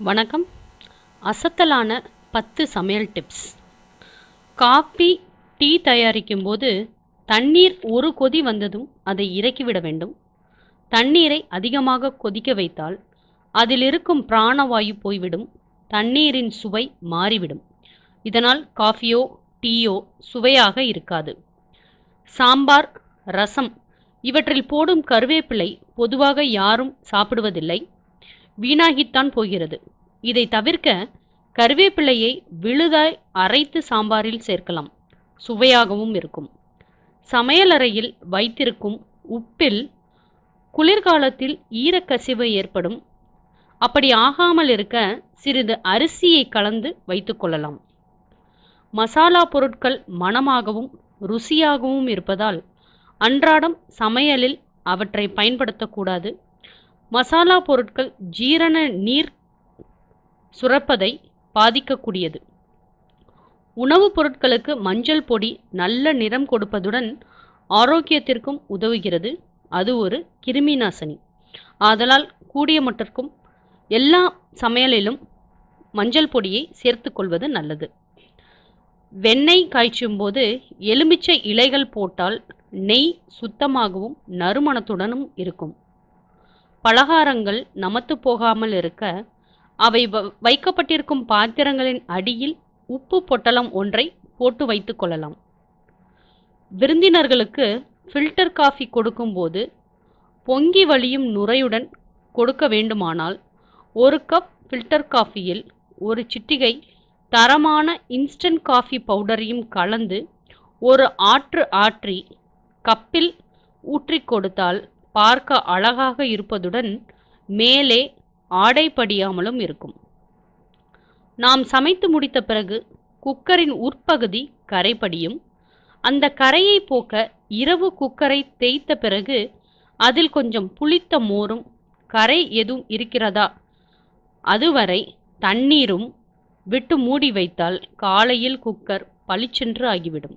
வணக்கம். அசத்தலான பத்து சமையல் டிப்ஸ். காஃபி டீ தயாரிக்கும் போது தண்ணீர் ஒரு கொதி வந்ததும் அதை இறக்கிவிட வேண்டும். தண்ணீரை அதிகமாக கொதிக்க வைத்தால் அதில் இருக்கும் பிராணவாயு போய்விடும் தண்ணீரின் சுவை மாறிவிடும். இதனால் காஃபியோ டீயோ சுவையாக இருக்காது. சாம்பார் ரசம் இவற்றில் போடும் கருவேப்பிலை பொதுவாக யாரும் சாப்பிடுவதில்லை. வீணாகித்தான் போகிறது. இதை தவிர்க்க கருவேப்பிலையை விழுதாய் அரைத்து சாம்பாரில் சேர்க்கலாம். சுவையாகவும் இருக்கும். சமையலறையில் வைத்திருக்கும் உப்பில் குளிர்காலத்தில் ஈரக்கசிவு ஏற்படும். அப்படி ஆகாமல் இருக்க சிறிது அரிசியை கலந்து வைத்துக்கொள்ளலாம் மசாலா பொருட்கள் மணமாகவும் ருசியாகவும் இருப்பதால் அன்றாடம் சமையலில் அவற்றை பயன்படுத்தக்கூடாது. மசாலா பொருட்கள் ஜீரண நீர் சுரப்பதை பாதிக்கக்கூடியது. உணவுப் பொருட்களுக்கு மஞ்சள் பொடி நல்ல நிறம் கொடுப்பதுடன் ஆரோக்கியத்திற்கும் உதவுகிறது. அது ஒரு கிருமி நாசினி ஆதலால் கூடிய மட்டிற்கும் எல்லா சமையலிலும் மஞ்சள் பொடியை சேர்த்து கொள்வது நல்லது. வெண்ணெய் காய்ச்சும் போது எலுமிச்சை இலைகள் போட்டால் நெய் சுத்தமாகவும் நறுமணத்துடனும் இருக்கும். பலகாரங்கள் நமத்து போகாமல் இருக்க அவை வ- வைக்கப்பட்டிருக்கும் பாத்திரங்களின் அடியில் உப்பு பொட்டலம் ஒன்றை போட்டு வைத்துக் கொள்ளலாம். விருந்தினர்களுக்கு ஃபில்டர் காஃபி கொடுக்கும்போது பொங்கி வழியும் நுரையுடன் கொடுக்க வேண்டுமானால் ஒரு கப் ஃபில்டர் காஃபியில் ஒரு சிட்டிகை தரமான இன்ஸ்டன்ட் காஃபி பவுடரையும் கலந்து ஒரு ஆற்று ஆற்றி கப்பில் ஊற்றிக் கொடுத்தால் பார்க்க அழகாக இருப்பதுடன் மேலே ஆடை படியாமலும் இருக்கும். நாம் சமைத்து முடித்த பிறகு குக்கரின் உட்பகுதி கரைப்படியும் அந்த கரையை போக்க இரவு குக்கரை தேய்த்த பிறகு அதில் கொஞ்சம் புளித்த மோரும் கரை எதுவும் இருக்கிறதா? அதுவரை தண்ணீரும் விட்டு மூடி வைத்தால் காலையில் குக்கர் பளிச்சென்று ஆகிவிடும்.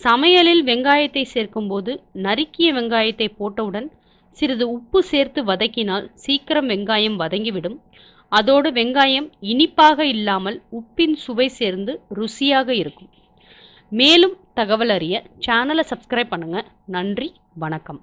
சமையலில் வெங்காயத்தை சேர்க்கும்போது நறுக்கிய வெங்காயத்தை போட்டவுடன் சிறிது உப்பு சேர்த்து வதக்கினால் சீக்கிரம் வெங்காயம் வதங்கிவிடும். அதோடு வெங்காயம் இனிப்பாக இல்லாமல் உப்பின் சுவை சேர்ந்து ருசியாக இருக்கும். மேலும் தகவல் அறிய சேனலை சப்ஸ்கிரைப் பண்ணுங்கள் நன்றி வணக்கம்.